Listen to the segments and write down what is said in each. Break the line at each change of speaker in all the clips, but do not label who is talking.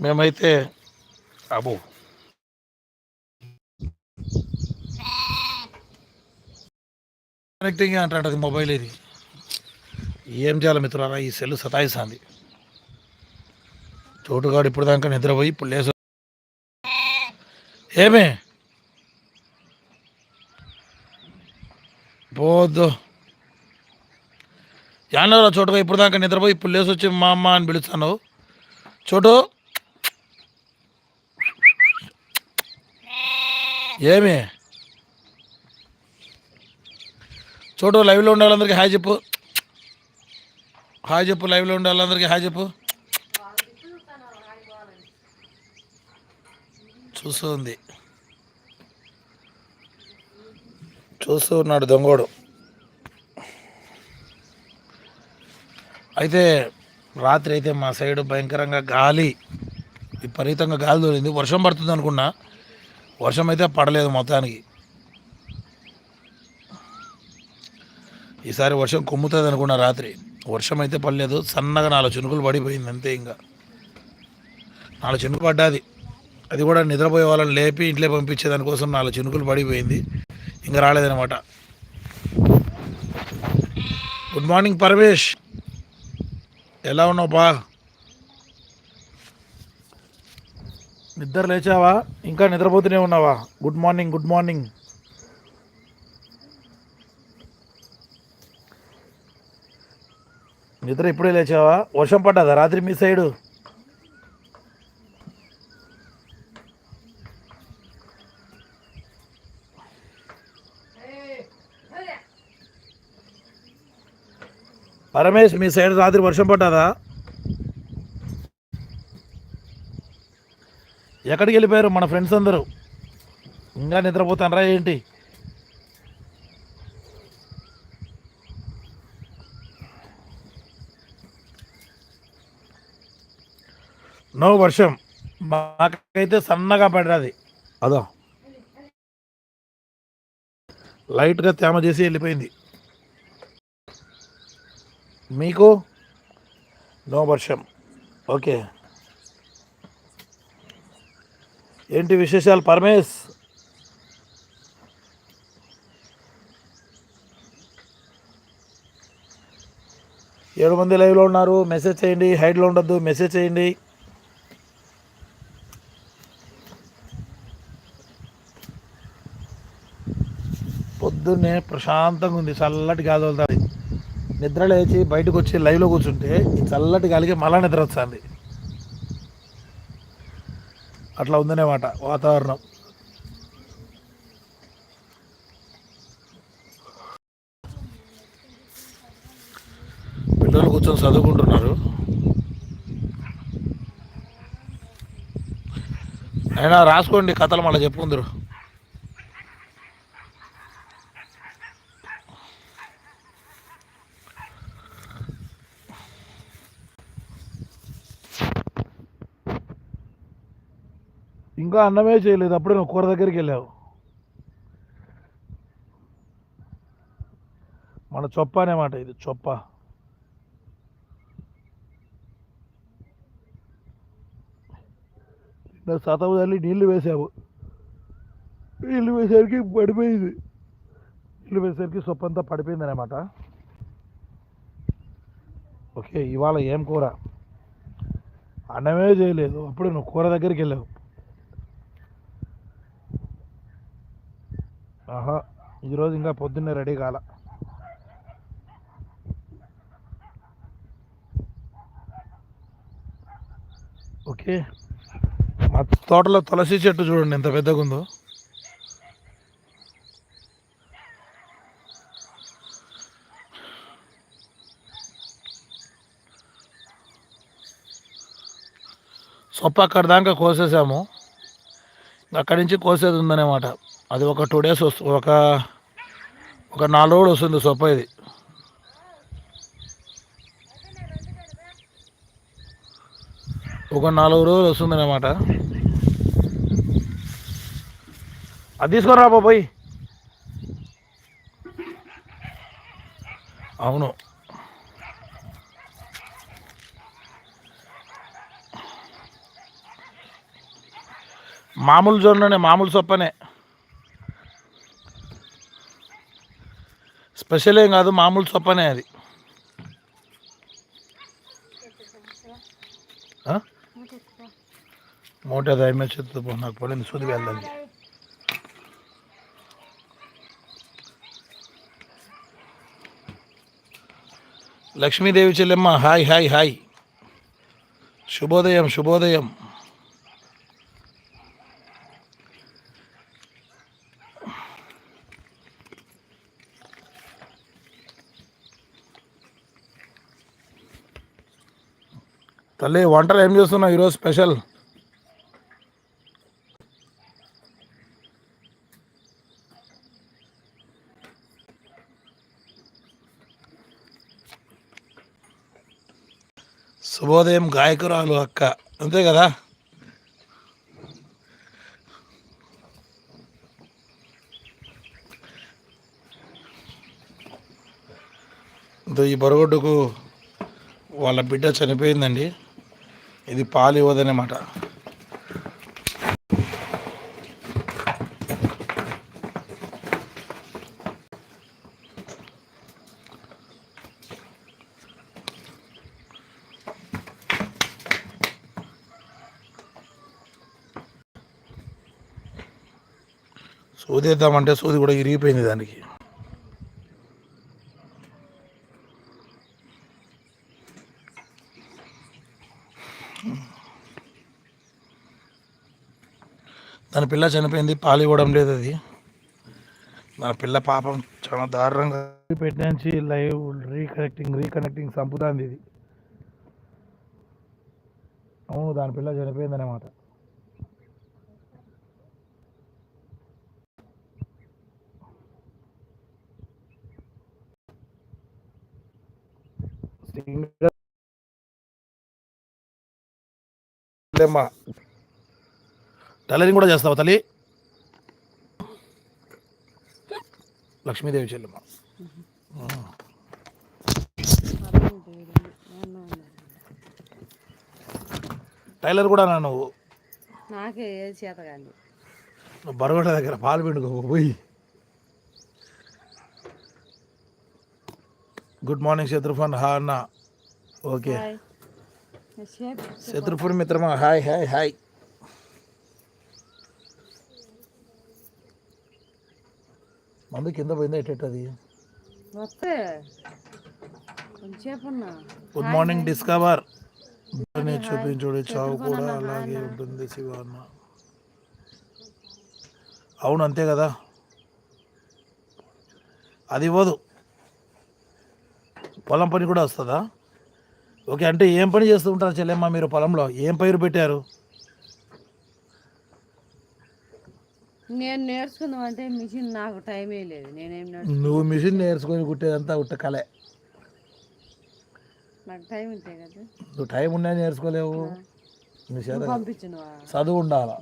మేమైతే అబో. కనెక్టింగ్ అంటాడు అది మొబైల్ ఇది. ఏం చేయాలి మిత్రులారా? ఈ సెల్ సతాయిస్తుంది. చోటుగాడు ఇప్పుడు దాకా నిద్రపోయి ఇప్పుడు లేసు ఏమే? పోద్దు. యానవరా చోటుగా ఇప్పుడు దాకా నిద్రపోయి ఇప్పుడు లేసొచ్చి వచ్చి మా అమ్మ అని పిలుస్తాను చోటు. ఏమి? చోటు లైవ్లో ఉండే వాళ్ళందరికీ హాయ్ చెప్పు. హాయ్ చెప్పు లైవ్లో ఉండే వాళ్ళందరికీ హాయ్ చెప్పు. చూస్తూ ఉంది. చూస్తూ ఉన్నాడు దొంగోడు. అయితే రాత్రి అయితే మా సైడ్ భయంకరంగా గాలి విపరీతంగా గాలి తోలింది. వర్షం పడుతుంది అనుకున్నా. వర్షం అయితే పడలేదు మొత్తానికి. ఈసారి వర్షం కొమ్ముతుంది అనుకున్న రాత్రి. వర్షం అయితే పడలేదు సన్నగా నాలుగు చినుకులు పడిపోయింది అంతే ఇంకా. నాలుగు చినుకులు పడ్డాది. అది కూడా నిద్రపోయే వాళ్ళని లేపి ఇంట్లో పంపించే దానికోసం నాలుగు చినుకులు పడిపోయింది. ఇంకా రాలేదనమాట గుడ్ మార్నింగ్ పరమేష్ ఎలా ఉన్నావు బా? నిద్ర లేచావా? ఇంకా నిద్రపోతూనే ఉన్నావా? గుడ్ మార్నింగ్ గుడ్ మార్నింగ్ నిద్ర ఇప్పుడే లేచావా? వర్షం పడ్డదా రాత్రి మీ సైడు? పరమేష్ మీ సైడ్ రాత్రి వర్షం పడ్డదా? ఎక్కడికి వెళ్ళిపోయారు మన ఫ్రెండ్స్ అందరూ? ఇంకా నిద్రపోతానరా ఏంటి? నో వర్షం. మాకైతే సన్నగా పడ్డది అదో. లైట్గా తేమ చేసి వెళ్ళిపోయింది. మీకు? నో వర్షం. ఓకే. ఏంటి విశేషాలు పరమేష్ ఏడు మంది లైవ్లో ఉన్నారు. మెసేజ్ చేయండి. హైడ్లో ఉండొద్దు. మెసేజ్ చేయండి. పొద్దున్నే ప్రశాంతంగా ఉంది. చల్లటి గాలి వెళ్తుంది నిద్ర లేచి బయటకు వచ్చి లైవ్లో కూర్చుంటే ఈ చల్లటి గాలికి మళ్ళా నిద్ర వస్తుంది. అట్లా ఉందనేమాట వాతావరణం. పిల్లలు కూర్చొని చదువుకుంటున్నారు. అయినా రాసుకోండి కథలు మళ్ళీ చెప్పుకుందరు. ఇంకా అన్నమే చేయలేదు. అప్పుడే నువ్వు కూర దగ్గరికి వెళ్ళావు. మన చొప్ప అనేమాట ఇది చొప్ప. సతవు తల్లి నీళ్ళు వేసావు. నీళ్ళు వేసేసరికి పడిపోయింది. నీళ్ళు వేసేసరికి సొప్పంతా పడిపోయింది అనమాట ఓకే ఇవాళ ఏం కూర? అన్నమే చేయలేదు. అప్పుడు నువ్వు కూర దగ్గరికి వెళ్ళావు. ఆహా ఈరోజు ఇంకా పొద్దున్నే రెడీ కాల. ఓకే. మా తోటలో తులసి చెట్టు చూడండి ఎంత పెద్దగా ఉందో. సొప్ప అక్కడ దాకా కోసేసాము. అక్కడి నుంచి కోసేది ఉందన్నమాట. అది ఒక టూ డేస్ వస్తుంది ఒక ఒక నాలుగు రోజులు వస్తుంది సొప్ప ఇది. ఒక నాలుగు రోజులు వస్తుంది అనమాట అది తీసుకురా రా పోయి అవును. మామూలు జొన్ననే మామూలు సొప్పనే. స్పెషల్ ఏం కాదు మామూలు సొప్పనే అది. ఆ? మూట దయమే చెత్త నాకు పడింది సుది వెళ్ళండి లక్ష్మీదేవి చెల్లెమ్మ హాయ్ హాయ్ హాయ్. శుభోదయం శుభోదయం. తల్లి వంటలు ఏం చేస్తున్నావు ఈరోజు స్పెషల్? శుభోదయం గాయకురాలు అక్క. అంతే కదా? ఈ బొరగొడ్డుకు వాళ్ళ బిడ్డ చనిపోయిందండి. ఇది పాలు ఇవ్వదనమాట సూదేద్దామంటే సూది కూడా ఇరిగిపోయింది దానికి. దాని పిల్ల చనిపోయింది పాలు ఇవ్వడం లేదు అది. మన పిల్ల పాపం చాలా దారుణంగా పెట్టించి లైవ్ రీకనెక్టింగ్ రీకనెక్టింగ్ చంపుతుంది ఇది. అవును దాని పిల్ల చనిపోయింది అనమాట టైలరింగ్ కూడా చేస్తావా తల్లి? లక్ష్మీదేవి చెల్లెమ్మ. టైలర్ కూడా నా నువ్వు.
నాకే ఏది చేత కానీ
నువ్వు బరగొండ దగ్గర పాలు పిండుకో పోయి. గుడ్ మార్నింగ్ శత్రుఫన్ హా అన్న. ఓకే. శత్రుఫున్ మిత్రమా? Hi hi hi. మందు కింద పోయిందా? ఎట్టది
వస్తే. కొంచెంసేపు ఉన్నా.
గుడ్ మార్నింగ్ డిస్కవర్ చూపించుడు చావు కూడా అలాగే ఉంటుంది శివ అన్న అవును అంతే కదా? అది ఇవ్వదు. పొలం పని కూడా వస్తుందా? ఓకే అంటే ఏం పని చేస్తూ ఉంటారు చెల్లెమ్మ మీరు పొలంలో? ఏం పైరు పెట్టారు?
నేను నేర్చుకుందాం అంటే మిషన్ నాకు టైమే లేదు. నేనేం
నువ్వు మిషన్ నేర్చుకొని కుట్టేదంతా ఉట్ట కలే.
నాకు టైం ఉంటే కదా.
నువ్వు టైం ఉన్నా నేర్చుకోలేవు. నీ చేత చదువు ఉండాలా?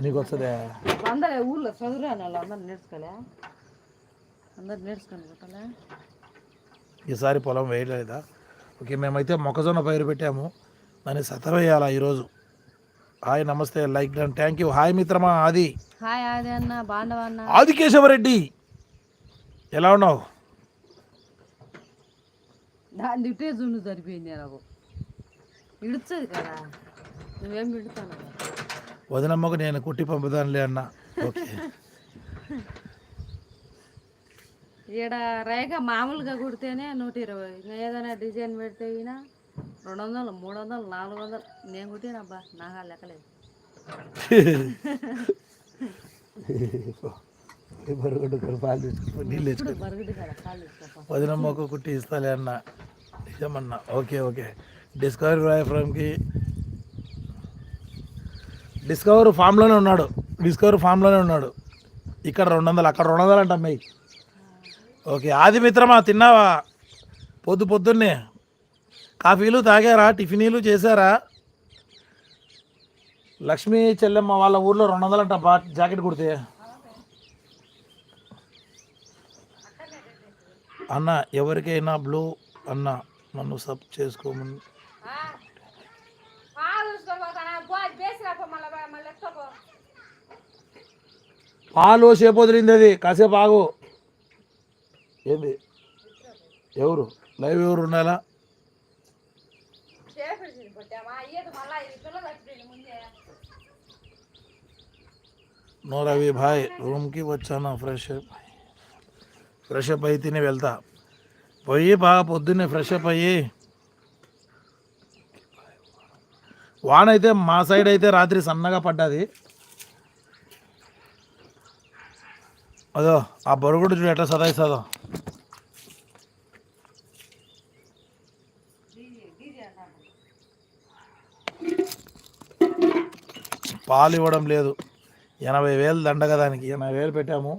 నీకు వస్తుందే?
అందరు ఊళ్ళో చదువురాని వాళ్ళు అందరు నేర్చుకోలే? అందరు నేర్చుకొని కుట్టాలే?
ఈసారి పొలం వేయలేదా? ఓకే మేమైతే మొక్కజొన్న పైరు పెట్టాము. దాన్ని సతవేయాలా ఈరోజు? హాయ్ నమస్తే like done thank you. Hi మిత్రమా ఆది.
హాయ్ ఆది అన్న బాండవ అన్న.
ఆది కేశవరెడ్డి ఎలా ఉన్నావు?
దాన్ని తిట్టే జున్ను సరిపోయింది నాకు ఇడుతుంది కదా నువ్వేం పెడతాను
వదినమ్మకు నేను కుట్టి పంపుదానులే అన్న. ఓకే.
ఈడ రేఖ మామూలుగా కుడితేనే నూట ఇరవై ఏదైనా డిజైన్ పెడితే రెండు వందలు మూడు వందలు నాలుగు వందలు నేను కుట్టినబ్బా నాకు ఆ లెక్కలేదు
నీళ్ళు తెచ్చుకో.
బరుగుడు కాళ్ళు ఇసుకోపా
వదినమ్మకు కుట్టి ఇస్తాలే అన్న. నిజమన్నా. Okay okay. డిస్కవర్ రాయ్ ఫ్రమ్కి డిస్కవర్ ఫామ్లోనే ఉన్నాడు. డిస్కవర్ ఫామ్లోనే ఉన్నాడు. ఇక్కడ రెండు వందలు అక్కడ రెండు వందలు అంట అమ్మాయి. ఓకే ఆది మిత్రమా తిన్నావా? పొద్దు పొద్దున్నే. కాఫీలు తాగారా? టిఫినీలు చేశారా? లక్ష్మీ చెల్లెమ్మ వాళ్ళ ఊర్లో రెండు వందలు అంట బా జాకెట్ కుడితే. అన్న ఎవరికైనా బ్లూ అన్న నన్ను సబ్ చేసుకోమని పాలు సేపు వదిలింది అది కాసేపు ఆగు. ఏంది? ఎవరు? లైవ్ ఎవరు ఉండాలా? నోరవి భాయ్ రూమ్కి వచ్చాను? ఫ్రెష్ ఫ్రెష్ అప్ అయి తిని వెళ్తా. పోయి బాగా పొద్దున్నే ఫ్రెష్ అప్ అయ్యి. వాన అయితే మా సైడ్ అయితే రాత్రి సన్నగా పడ్డది. అదో ఆ బొరుగుడు చూడు ఎట్లా సదాయిస్తుందో పాలు ఇవ్వడం లేదు. ఎనభై వేలు దండగా దానికి ఎనభై వేలు పెట్టాము.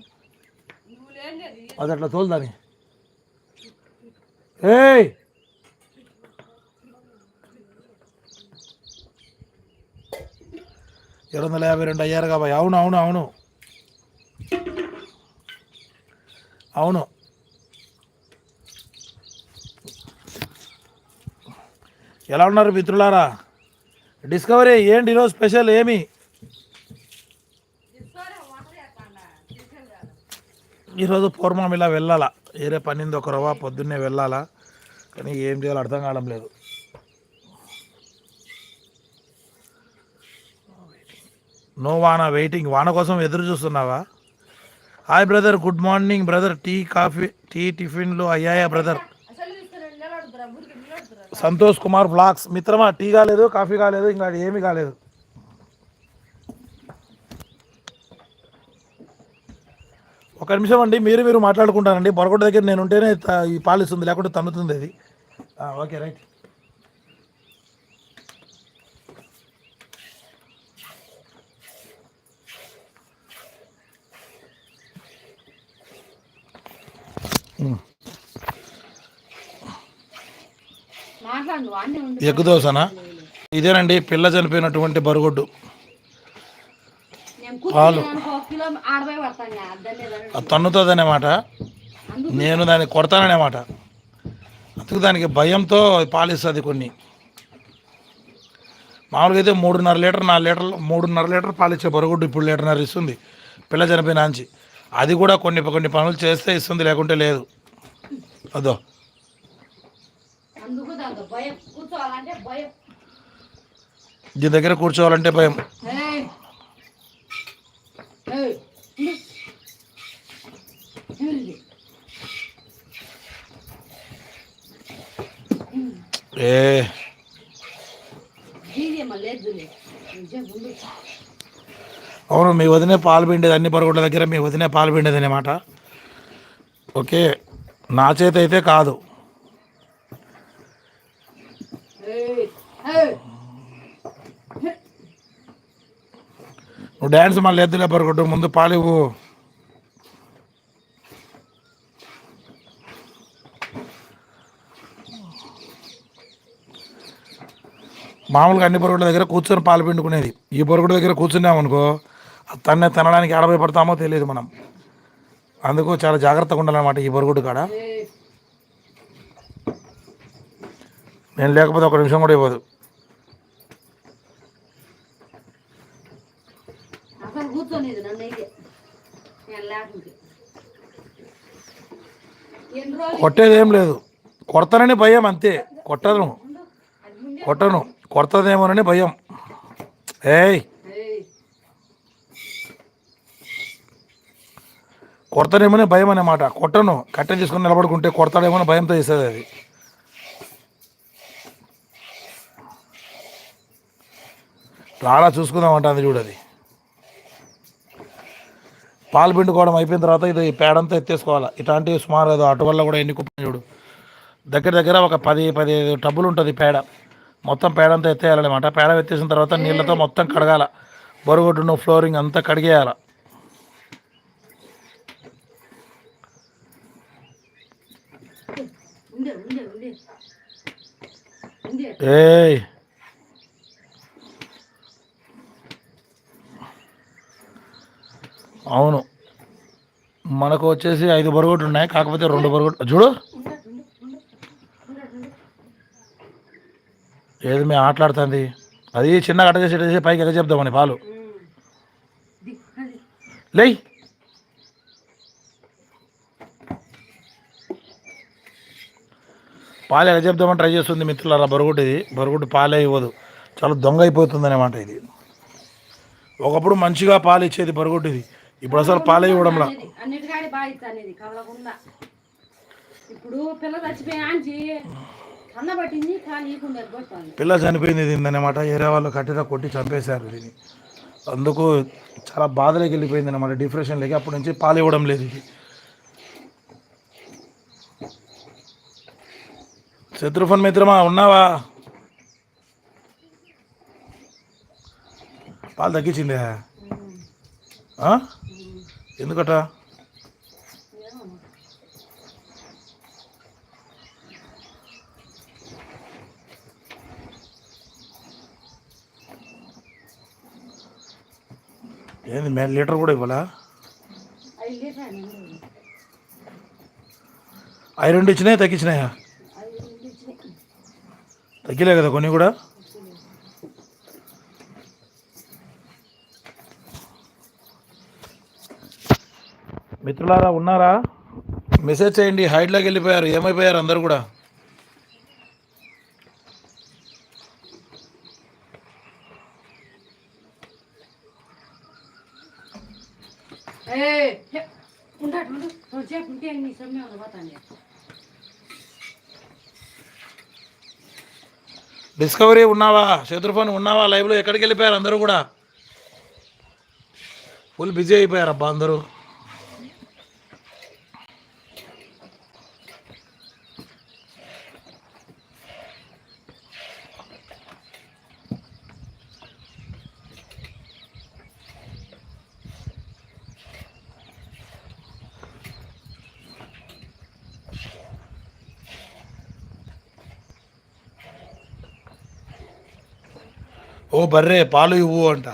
అది అట్లా తోలుదాని ఏయ్! ఏడు వందల యాభై రెండు అయ్యారు కాబట్టి అవును అవును అవును. అవును. ఎలా ఉన్నారు మిత్రులారా? డిస్కవరీ ఏంటి ఈరోజు స్పెషల్ ఏమి? ఈరోజు పూర్వం ఇలా వెళ్ళాలా? ఏరే పన్నెండు ఒక రవ్వ పొద్దున్నే వెళ్ళాలా? కానీ ఏం చేయాలో అర్థం కావడం లేదు. నో వాన వెయిటింగ్ వాన కోసం ఎదురు చూస్తున్నావా? Hi brother good morning brother tea coffee tea టిఫిన్లు అయ్యాయా బ్రదర్ సంతోష్ కుమార్ బ్లాగ్స్ మిత్రమా? టీ కాలేదు కాఫీ కాలేదు ఇంకా ఏమీ కాలేదు. ఒక నిమిషం అండి మీరు మీరు మాట్లాడుకుంటారండి. బొరగొడ్డ దగ్గర నేను ఉంటేనే ఈ పాలిస్తుంది లేకుంటే తన్నుతుంది అది. Okay right.
మాట్లాడు అన్నీ ఉండి.
ఎగ్గు దోసనా? ఇదేనండి పిల్ల చనిపోయినటువంటి బరుగొడ్డు.
నేను కూర్చుని ఒక కిలో ఆడపోయి పడతాను అద్దనే
అది తన్నుతుంది మాట. నేను దాన్ని కొడతాననే మాట. అందుకు దానికి భయంతో పాలిస్తుంది కొన్ని. మామూలుగా అయితే మూడున్నర లీటర్ నాలుగు లీటర్లు మూడున్నర లీటర్ పాలిచ్చే బొరగుడ్డు ఇప్పుడు లీటర్న్నర ఇస్తుంది. పిల్ల చనిపోయిన నాంచి అది కూడా కొన్ని కొన్ని పనులు చేస్తే ఇస్తుంది లేకుంటే లేదు. అదో. దీని దగ్గర కూర్చోవాలంటే భయం
ఏయ్. ఏయ్. ఉండు. ఏమిది?
ఏ
ఇది ఏమో లేదులే నిజం ఉండు.
అవును మీ వదినే పాలు పిండేది అన్ని బొరగుడ్ల దగ్గర మీ వదినే పాలు పిండేది అనమాట ఓకే నా చేత అయితే కాదు. నువ్వు డ్యాన్స్ మళ్ళీ ఎద్దులే బొరగొట్టు ముందు పాలు ఇవ్వు. మామూలుగా అన్ని పొరుగుల దగ్గర కూర్చొని పాలు పిండుకునేది. ఈ పొరుగుడు దగ్గర కూర్చున్నామనుకో తన్నే తినడానికి ఎడబై పడతామో తెలియదు మనం. అందుకు చాలా జాగ్రత్తగా ఉండాలన్నమాట ఈ బొరుగుడు కాడ. నేను లేకపోతే ఒక నిమిషం కూడా ఇవ్వదు. కొట్టేది ఏం లేదు. కొడతానని భయం అంతే. కొట్టను. కొట్టను. కొడతదేమోనని భయం. ఏయ్! కొడతాడేమోనే భయం అన్నమాట కొట్టను. కట్టె తీసుకుని నిలబడుకుంటే కొడతాడేమో భయంతో చేసేది అది. రాడా చూసుకుందాం అది. చూడది పాలు పిండుకోవడం అయిపోయిన తర్వాత ఇది పేడంతా ఎత్తేసుకోవాలి. ఇట్లాంటివి సుమారు ఏదో అటు వల్ల కూడా ఎన్ని కుప్పని చూడు. దగ్గర దగ్గర ఒక పది పదిహేను టబ్బులు ఉంటుంది పేడ. మొత్తం పేడంతా ఎత్తేయాలన్నమాట. పేడ ఎత్తేసిన తర్వాత నీళ్ళతో మొత్తం కడగాల. బరుగొడ్డును ఫ్లోరింగ్ అంతా కడిగేయాలి
ఉండే ఉండే ఉండే ఉండే
ఏయ్. అవును. మనకు వచ్చేసి ఐదు బొరగొట్లు ఉన్నాయి కాకపోతే రెండు బొరగొట్లు చూడు. ఏది మేము ఆటలాడుతుంది? అది చిన్నగా అట్ట చేసి పైకి ఎగ చెప్దామని పాలు. లేయ్. పాలు ఎలా చెప్దామని ట్రై చేస్తుంది మిత్రులారా బరుగుడ్డు ఇది బరుగుడ్డు పాలే ఇవ్వదు. చాలా దొంగ అయిపోతుంది అనమాట ఇది. ఒకప్పుడు మంచిగా పాలు ఇచ్చేది బరుగుడ్డు ఇది ఇప్పుడు అసలు పాలే ఇవ్వడంలా.
ఇప్పుడు పిల్ల
పిల్ల చనిపోయింది దీనిదన్నమాట ఏరే వాళ్ళు కట్టిన కొట్టి చంపేశారు దీన్ని. అందుకు చాలా బాధలోకి వెళ్ళిపోయింది అనమాట డిప్రెషన్లోకి అప్పటి నుంచి పాలు ఇవ్వడం లేదు ఇది. శత్రుఫన్ మిత్రమా ఉన్నావా? పాలు తగ్గించిందే? ఎందుకట? ఏంది మే లీటర్ కూడా ఇవ్వాలా? అవి రెండు ఇచ్చినాయా తగ్గించినాయా? తగ్గిలే కదా కొన్ని కూడా? మిత్రులారా ఉన్నారా? మెసేజ్ చేయండి హైడ్లోకి వెళ్ళిపోయారు ఏమైపోయారు అందరు కూడా?
ఉంటాడు ఉండు నీ సమయం పోతాను
డిస్కవరీ ఉన్నావా? శత్రుఫోన్ ఉన్నావా? లైవ్లో ఎక్కడికి వెళ్ళిపోయారు అందరూ కూడా? ఫుల్ బిజీ అయిపోయారు అబ్బా అందరూ. ఓ బర్రే పాలు ఇవ్వు అంట.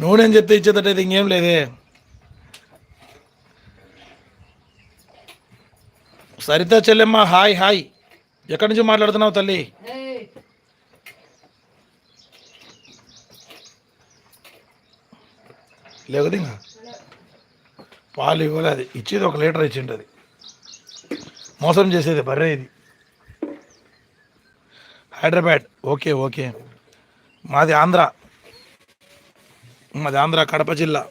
నూనెని చెప్తే ఇచ్చేటట్టయితే ఇంకేం లేదే. సరిత చెల్లెమ్మ హాయ్ హాయ్. ఎక్కడి నుంచి మాట్లాడుతున్నావు తల్లి? లేకపోతే ఇంకా? పాలు ఇవ్వలే అది ఇచ్చేది ఒక లీటర్ ఇచ్చింటది. మోసం చేసేది బర్రే ఇది. Hyderabad okay okay. మాది ఆంధ్ర. మాది ఆంధ్ర కడప జిల్లా.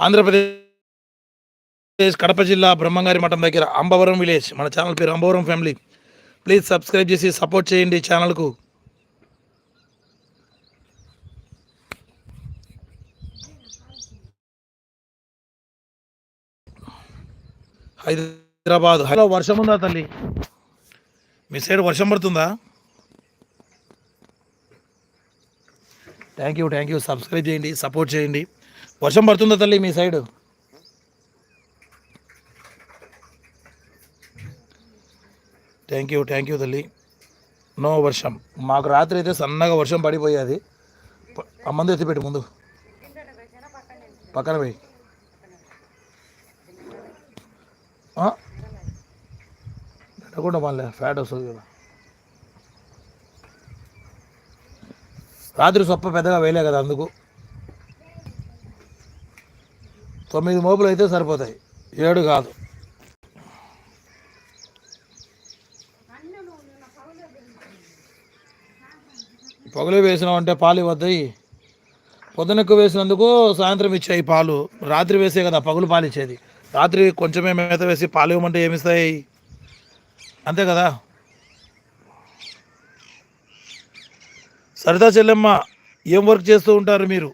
ఆంధ్రప్రదేశ్ కడప జిల్లా బ్రహ్మంగారి మఠం దగ్గర అంబవరం విలేజ్. మన ఛానల్ పేరు అంబవరం ఫ్యామిలీ. ప్లీజ్ సబ్స్క్రైబ్ చేసి సపోర్ట్ చేయండి ఛానల్కు. హైదరాబాద్. హలో వర్షం ఉందా తల్లి? మీ సైడ్ వర్షం పడుతుందా? Thank you thank you subscribe చేయండి సపోర్ట్ చేయండి. వర్షం పడుతుందా తల్లి మీ side thank you thank you తల్లి. నో వర్షం. మాకు రాత్రి అయితే సన్నగా వర్షం పడిపోయేది. ఆ మందు ఎత్తిపెట్టి ముందు. పక్కన పోయి. పెట్టకుండా మళ్ళీ ఫ్యాట్ వస్తుంది కదా. రాత్రి సొప్ప పెద్దగా వేయలే కదా అందుకు. తొమ్మిది మోపులు అయితే సరిపోతాయి. ఏడు కాదు. పొగలు వేసినామంటే పాలు ఇవ్వద్దాయి పొద్దునెక్కువ వేసినందుకు సాయంత్రం ఇచ్చాయి పాలు. రాత్రి వేసే కదా పగులు పాలు ఇచ్చేది. రాత్రి కొంచెమే మేత వేసి పాలు ఇవ్వమంటే ఏమిస్తాయి? అంతే కదా? సరితా చెల్లెమ్మ ఏం వర్క్ చేస్తూ ఉంటారు మీరు?